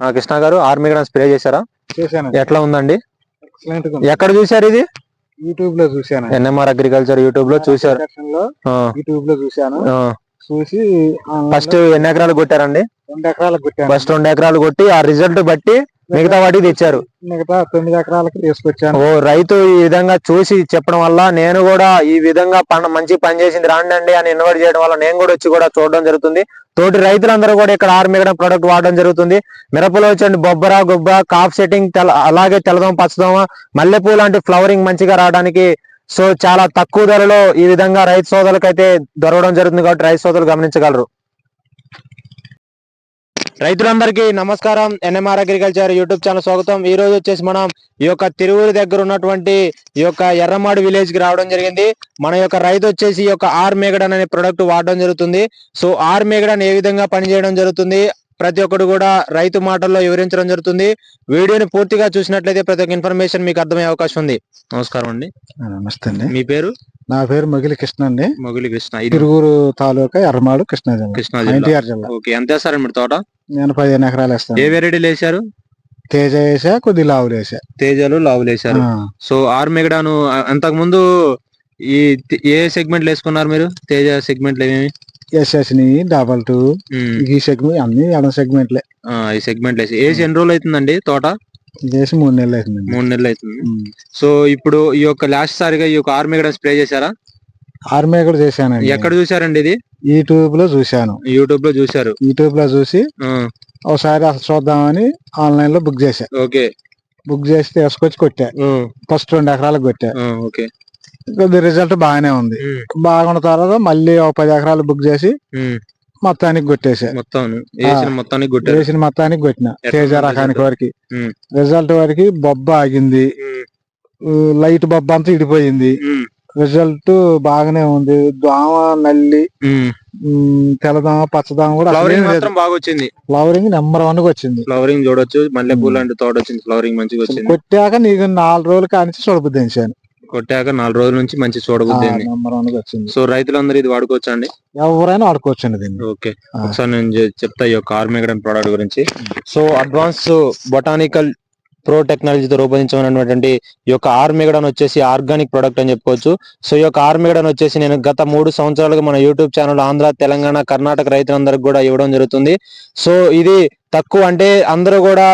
కృష్ణ గారు army gun spray చేశారా? చేశాను. ఎట్లా ఉందండి. ఎక్కడ చూశారు ఇది? యూట్యూబ్లో చూశాను. ఎన్ఎంఆర్ అగ్రికల్చర్ యూట్యూబ్లో లో యూట్యూబ్లో చూశాను. చూసి ఫస్ట్ ఎన్ని ఎకరాలు కొట్టారండి? రెండు కొట్టాను. ఫస్ట్ రెండు ఎకరాలు కొట్టి ఆ రిజల్ట్ బట్టి మిగతా వాటికి తెచ్చారు. మిగతా తొమ్మిది ఎకరాలకు తీసుకొచ్చాను. ఓ రైతు ఈ విధంగా చూసి చెప్పడం వల్ల నేను కూడా ఈ విధంగా పంట మంచి పని చేసింది రాండి అని ఇన్వైట్ చేయడం వల్ల నేను కూడా వచ్చి కూడా చూడడం జరుగుతుంది. తోటి రైతులందరూ కూడా ఇక్కడ ఆర్మిగడం ప్రొడక్ట్ వాడడం జరుగుతుంది. మిరపలో వచ్చండి బొబ్బర గుబ్బ కాఫ్ సెట్టింగ్ తెల్ల అలాగే తెల్లదోమ పచ్చదోమ మల్లెపూ లాంటి ఫ్లవరింగ్ మంచిగా రావడానికి సో చాలా తక్కువ ధరలో ఈ విధంగా రైతు సోదరులకు అయితే దొరకడం జరుగుతుంది కాబట్టి రైతు సోదరులు గమనించగలరు. రైతులందరికీ నమస్కారం. ఎన్ఎంఆర్ అగ్రికల్చర్ యూట్యూబ్ ఛానల్ స్వాగతం. ఈ రోజు వచ్చేసి మనం ఈ యొక్క తిరువురు దగ్గర ఉన్నటువంటి ఈ యొక్క ఎర్రమాడు విలేజ్కి రావడం జరిగింది. మన యొక్క రైతు వచ్చేసి ఈ యొక్క ఆర్ మేగడన్ అనే ప్రొడక్ట్ వాడడం జరుగుతుంది. సో ఆర్ మేగడన్ ఏ విధంగా పనిచేయడం జరుగుతుంది? ప్రతి ఒక్కరు కూడా రైతు మాటల్లో వివరించడం జరుగుతుంది. వీడియోని పూర్తిగా చూసినట్లయితే ప్రతి ఒక్క ఇన్ఫర్మేషన్ మీకు అర్థమయ్యే అవకాశం ఉంది. నమస్కారం అండి. నమస్తే అండి. మీ పేరు? నా పేరు మొగిలి కృష్ణ అండి. మొగిలి కృష్ణ. తిరుగురు తాలూకా ఎర్రమాడు కృష్ణా జిల్లా. కృష్ణా జిల్లా. ఎన్టీఆర్ జిల్లా. ఓకే ఎంత వేస్తారండి మీరు తోట? నేను పదిహేను ఎకరాలు వేస్తాను. ఏ వెరైటీలు వేసారు తేజ వేసా కొద్ది లావులు వేసా. తేజాలు లావులు వేసారు సో ఆర్ మెగడాను అంతకు ముందు ఈ ఏ సెగ్మెంట్లు వేసుకున్నారు మీరు? తేజ సెగ్మెంట్లు ఏమేమి? ఎస్ఎస్ని డబల్ టూ ఈ సెగ్మెంట్ అన్ని ఎడం సెగ్మెంట్లే ఈ సెగ్మెంట్లు వేసి వేసి ఎన్ని రోజులు అవుతుందండి తోట? చేసి మూడు నెలలు అవుతుందండి. మూడు నెలలు అవుతుంది. సో ఇప్పుడు ఈ యొక్క లాస్ట్ సారిగా ఈ యొక్క ఆర్ మెగడాన్ స్ప్రే చేశారా? ఆర్మీ కూడా చేశానండి. ఎక్కడ చూసారండి ఇది? యూట్యూబ్లో చూశాను. యూట్యూబ్లో చూసారు యూట్యూబ్లో చూసి ఒకసారి అసలు చూద్దామని ఆన్లైన్లో బుక్ చేశా. ఓకే. బుక్ చేసి తీసుకొచ్చి కొట్టా. ఫస్ట్ రెండు ఎకరాలకు కొట్టా. ఓకే. కొద్ది రిజల్ట్ బాగానే ఉంది. బాగున్న తర్వాత మళ్ళీ ఒక పది ఎకరాలు బుక్ చేసి మొత్తానికి కొట్టేసా. మొత్తం మొత్తానికి వేసిన మొత్తానికి కొట్టిన తేజ రకానికి? వరకు. రిజల్ట్ వరకు బొబ్బ ఆగింది. లైట్ బొబ్బ అంతా ఇడిపోయింది. రిజల్ట్ బాగానే ఉంది. దోమ నల్లి తెల్లదోమ పచ్చదోమ కూడా బాగా వచ్చింది. ఫ్లవరింగ్ నెంబర్ వన్కి వచ్చింది. ఫ్లవరింగ్ చూడొచ్చు. మల్లెపూ లాంటి తోట వచ్చింది. ఫ్లవరింగ్ మంచిగా వచ్చింది. కొట్టాక నీకు నాలుగు రోజులు కానించి చూడబుద్ధించాను కొట్టాక నాలుగు రోజుల నుంచి మంచి చూడబుద్ది వచ్చింది. సో రైతులందరూ ఇది వాడుకోవచ్చా అండి? ఎవరైనా ఆడుకోవచ్చండి దీన్ని. ఓకే. ఒకసారి నేను చెప్తా ఈ యొక్క ఆర్మేగడన్ ప్రోడక్ట్ గురించి. సో అడ్వాన్స్ బొటానికల్ ప్రో టెక్నాలజీతో రూపొందించబడినటువంటి ఈ యొక్క ఆర్మేగడన్ వచ్చేసి ఆర్గానిక్ ప్రొడక్ట్ అని చెప్పుకోవచ్చు. సో ఈ యొక్క ఆర్మేగడన్ వచ్చేసి నేను గత మూడు సంవత్సరాలుగా మన యూట్యూబ్ ఛానల్ ఆంధ్ర తెలంగాణ కర్ణాటక రైతులందరికి కూడా ఇవ్వడం జరుగుతుంది. సో ఇది తక్కువ అంటే అందరూ కూడా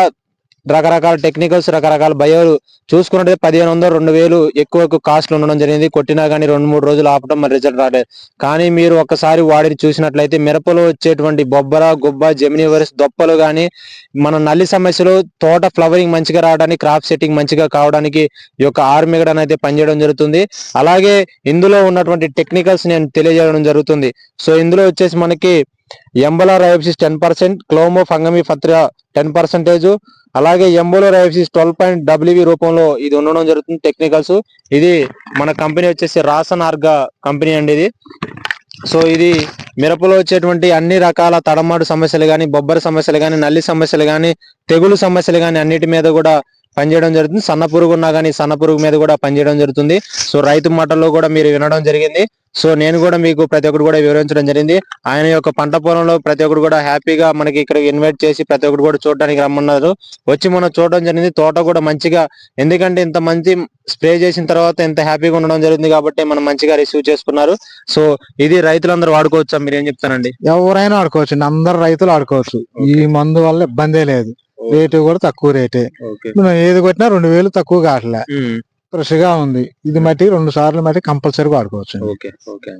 రకరకాల టెక్నికల్స్ రకరకాల బయోలు చూసుకున్నట్టే పదిహేను వందలు రెండు వేలు ఎక్కువ ఎక్కువ కాస్ట్లు ఉండడం జరిగింది. కొట్టినా కానీ రెండు మూడు రోజులు ఆపడం మరి రిజల్ట్ రాలేదు. కానీ మీరు ఒక్కసారి వాడిని చూసినట్లయితే మిరపలో వచ్చేటువంటి బొబ్బర గుబ్బ జెమిని వైరస్ దొప్పలు కానీ మన నల్లి సమస్యలు తోట ఫ్లవరింగ్ మంచిగా రావడానికి క్రాప్ సెట్టింగ్ మంచిగా కావడానికి ఈ యొక్క ఆర్మిగడన్ అయితే పనిచేయడం జరుగుతుంది. అలాగే ఇందులో ఉన్నటువంటి టెక్నికల్స్ నేను తెలియజేయడం జరుగుతుంది. సో ఇందులో వచ్చేసి మనకి ఎంబోలా రైబ్సిస్ టెన్ పర్సెంట్ క్లోమో ఫంగమి ఫత్రియా టెన్ పర్సెంటేజ్. అలాగే ఎంబోలో రైబ్సిస్ ట్వెల్వ్ పాయింట్ డబ్ల్యూవి రూపంలో ఇది ఉండడం జరుగుతుంది టెక్నికల్స్. ఇది మన కంపెనీ వచ్చేసి రాసన్ ఆర్గా కంపెనీ అండి ఇది. సో ఇది మిరపలో వచ్చేటువంటి అన్ని రకాల తడమాడు సమస్యలు కానీ బొబ్బరి సమస్యలు కానీ నల్లి సమస్యలు కానీ తెగులు సమస్యలు కానీ అన్నిటి మీద కూడా పనిచేయడం జరుగుతుంది. సన్న పురుగు ఉన్నా కానీ సన్న పురుగు మీద కూడా పనిచేయడం జరుగుతుంది. సో రైతు మాటల్లో కూడా మీరు వినడం జరిగింది. సో నేను కూడా మీకు ప్రతి ఒక్కరు కూడా వివరించడం జరిగింది. ఆయన యొక్క పంట పొలంలో ప్రతి ఒక్కరు కూడా హ్యాపీగా మనకి ఇక్కడ ఇన్వైట్ చేసి ప్రతి ఒక్కరు కూడా చూడడానికి రమ్మన్నారు. వచ్చి మనం చూడడం జరిగింది. తోట కూడా మంచిగా ఎందుకంటే ఇంత మంచి స్ప్రే చేసిన తర్వాత ఎంత హ్యాపీగా ఉండడం జరిగింది కాబట్టి మనం మంచిగా రిసీవ్ చేసుకున్నారు. సో ఇది రైతులందరూ వాడుకోవచ్చా? మీరు ఏం చెప్తారండి? ఎవరైనా ఆడుకోవచ్చు అందరు రైతులు ఆడుకోవచ్చు. ఈ మందు వల్ల ఇబ్బందే లేదు. రేటు కూడా తక్కువ రేటే. మనం ఏది కొట్టినా రెండు వేలు తక్కువ కావట్లే. ఫ్రెష్గా ఉంది. ఇది మట్టి రెండు సార్లు మట్టి కంపల్సరీగా వాడుకోవచ్చు ఓకే. ఓకే